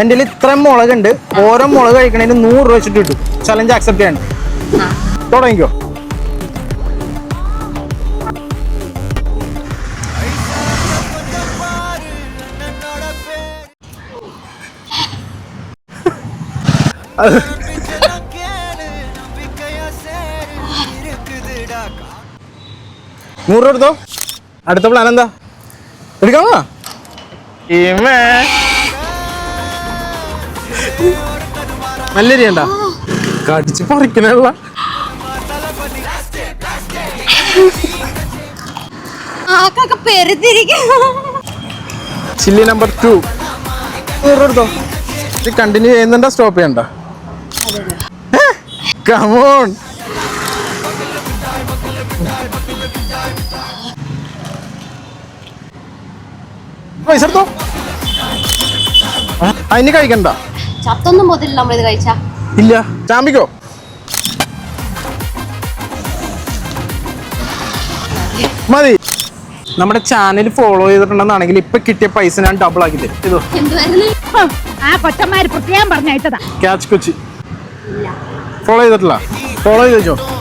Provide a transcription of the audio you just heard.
എന്റെ ഇത്രയും മുളകുണ്ട്. ഓരോ മുളക് കഴിക്കണതിന് നൂറ് രൂപ വെച്ചിട്ട് കിട്ടും. ചലഞ്ച് അക്സെപ്റ്റ് ചെയ്യണം തുടങ്ങിക്കോ. നൂറ് രൂപ എടുത്തോ. അടുത്ത പ്ലാൻ എന്താ? എടുക്കാമോ? ഈമേ. നല്ല എരിയണ്ട കടിച്ച് പെരുത്തിരിക്കും ചില്ലി നമ്പർ ടു എടുത്തോ ഇത് കണ്ടിന്യൂ ചെയ്യുന്നുണ്ടോ സ്റ്റോപ്പ് ചെയ്യണ്ട. കമോൺ പൈസ എടുത്തോ? അതിന് കഴിക്കണ്ട. ചത്തൊന്നും പോത്തില്ല ഇത് കഴിച്ചാ. ഇല്ല. ചാമ്പിക്കോ? മതി. നമ്മുടെ ചാനൽ ഫോളോ ചെയ്തിട്ടുണ്ടെന്നാണെങ്കിൽ ഇപ്പൊ കിട്ടിയ പൈസ ഞാൻ ഡബിൾ ആക്കി തരും. ഇതോ. ആ കൊച്ചന്മാര് പ്രത്യേകം പറഞ്ഞയച്ചതാ. ക്യാച്ച് കൊച്ചി. ഫോളോ ചെയ്തിട്ടില്ല. ഫോളോ ചെയ്ത്